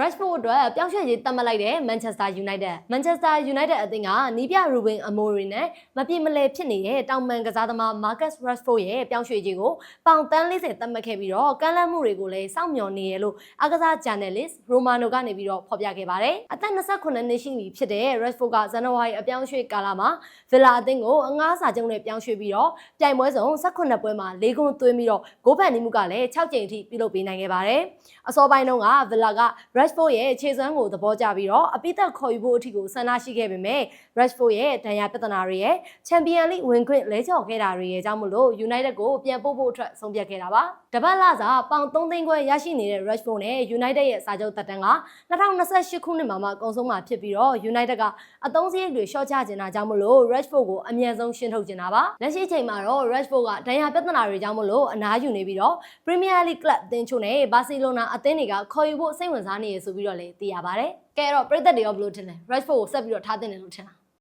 Rashford အတွက်ပြောင်းရွှေ့ရေးတတ်မှတ်လိုက်တဲ့ Manchester United Manchester United အသင်းကနီးပြ Ruben Amorim နဲ့မပြေမလည်ဖြစ်နေတဲ့တောင်ပန်ကစားသမား Marcus Rashford ရဲ့ပြောင်းရွှေ့ရေးကိုပေါင်တန်း40တတ်မှတ်ခဲ့ပြီးတော့ကမ်းလှမ်းမှုတွေကိုလည်းစောင့်မျှော်နေရလို့အကစား journalist Romano ကနေပြီးတော့ဖော်ပြခဲ့ပါတယ်။အသက်28နှစ်ရှိပြီဖြစ်တဲ့ Rashford ကဇန်နဝါရီအပြောင်းရွှေ့ကာလမှာ Villa အသင်းကိုအငှားစာချုပ်နဲ့ပြောင်းရွှေ့ပြီးတော့ပြိုင်ပွဲစုံ18ပွဲမှာ၄ဂုဏ်သွင်းပြီးတော့ဂိုးဖန်နေမှုကလည်း6ကြိမ်အထိပြုလုပ်ပေးနိုင်ခဲ့ပါတယ်။အစောပိုင်းတုန်းက Villa က Rashford ရဲ့ခြေစွမ်းကိုသဘောကျပြီးတော့အပိသက်ခေါ်ယူဖို့အထိကိုဆန္ဒရှိခဲ့ပေမဲ့ Rashford ရဲ့ဒဏ်ရာပြဿနာတွေရဲ့ Champions League ဝင်ခွင့်လဲချော်ခဲ့တာတွေရဲ့ကြောင့်မလို့ United ကိုပြန်ပို့ဖို့အတွက်ဆုံးဖြတ်ခဲ့တာပါ။တပတ်လစာပေါင်3သိန်းခွဲရရှိနေတဲ့ Rashford နဲ့ United ရဲ့စာချုပ်သက်တမ်းက2028ခုနှစ်မှာမှကုန်ဆုံးမှာဖြစ်ပြီးတော့ United ကအသုံးစရိတ်တွေရှော့ချခြင်းတာကြောင့်မလို့ Rashford ကိုအမြန်ဆုံးရှင်းထုတ်ခြင်းတာပါ။လက်ရှိချိန်မှာတော့ Rashford ကဒဏ်ရာပြဿနာတွေကြောင့်မလို့အနားယူနေပြီးတော့ Premier League Club အသင်းချို့နဲ့ Barcelona အသင်းတွေကခေါ်ယူဖို့စိတ်ဝင်စားနေရဆိုပြီးတော့လည်းသိရပါတယ်။ကဲတော့ပြည်သက်တွေရောဘယ်လိုထင်လဲ Rashford ကိုဆက်ပြီးတော့ထားတင်တယ်လို့ထင်လား